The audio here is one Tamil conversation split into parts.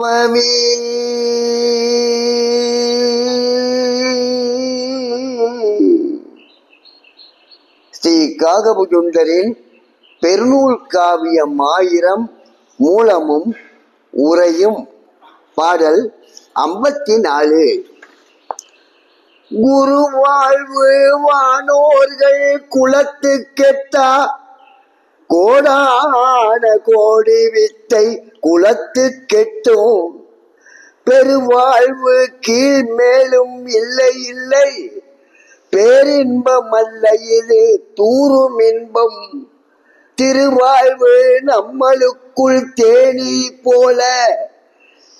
பவி ஸ்ரீ காகபுஜுண்டரின் பெருநூல் காவியம் ஆயிரம் மூலமும் உரையும் பாடல் ஐம்பத்தி நாலு குரு வாழ்வு வானோர்கள் குலத்து கோடா ஞான கோடி வித்தை குலத்து கெட்டும். பெருவாழ்வு கீழ் மேலும் இல்லை இல்லை. பேரின்பம் அல்ல இது தூரும் இன்பம் திருவாழ்வு நம்மளுக்குள் தேனி போல.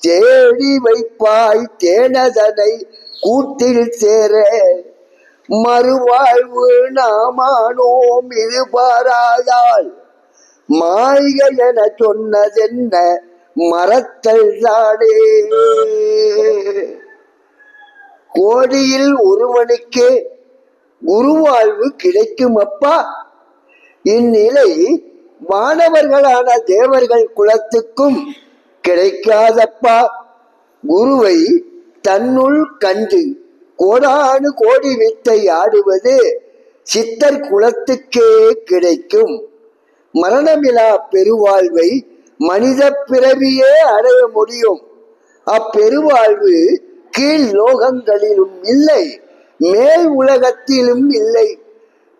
தேடி வைப்பாய் தேனதனை கூட்டில் சேர. மறுவாழ்வு நாமானோம் இது பாராதால். மாளிகை என சொன்னதென்ன? மரத்தல் தானே. கோடியில் ஒருவனுக்கு குருவாழ்வு கிடைக்கும் அப்பா இந்நிலை மாணவர்களான தேவர்கள் குலத்துக்கும் கிடைக்காதப்பா? குருவை தன்னுள் கண்டு கோடானு கோடி வித்தை ஆடுவது சித்தர் குலத்துக்கே கிடைக்கும். மரணமிலா பெருவாழ்வை மனித பிறவியே அடைய முடியும். அப்பெருவாழ்வு கீழ் லோகங்களிலும் இல்லை மேல் உலகத்திலும் இல்லை.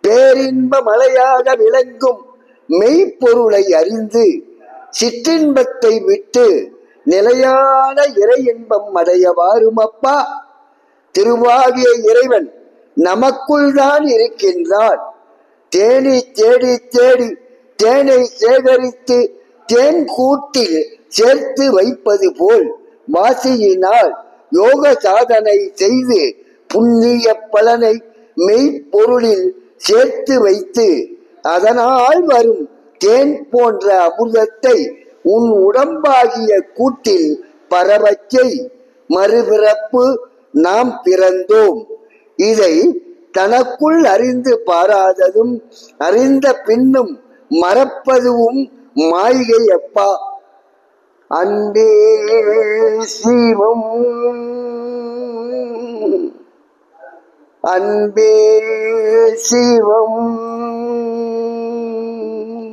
பேரின்ப மலையாக விளங்கும் மெய்ப்பொருளை அறிந்து சிற்றின்பத்தை விட்டு நிலையான இறை இன்பம் அடைய வாருமப்பா திருவாகிய இறைவன் நமக்குள் தான் இருக்கின்றான். தேடி தேடி தேடி தேனை சேகரித்து தேன் கூட்டில் சேர்த்து வைப்பது போல் வாசியினால் யோக சாதனை செய்து புண்ணிய பலனை மெய்ப்பொருளில் சேர்த்து வைத்து அதனால் வரும் தேன் போன்ற அமிர்தத்தை உன் உடம்பாகிய கூட்டில் பரவச்சை மறுபிறப்பு நாம் பிறந்தோம். இதை தனக்குள் அறிந்து பாராததும் அறிந்த பின்னும் மறப்பதுவும் மாளிகை அப்பா அன்பே சிவம். அன்பே சிவம்.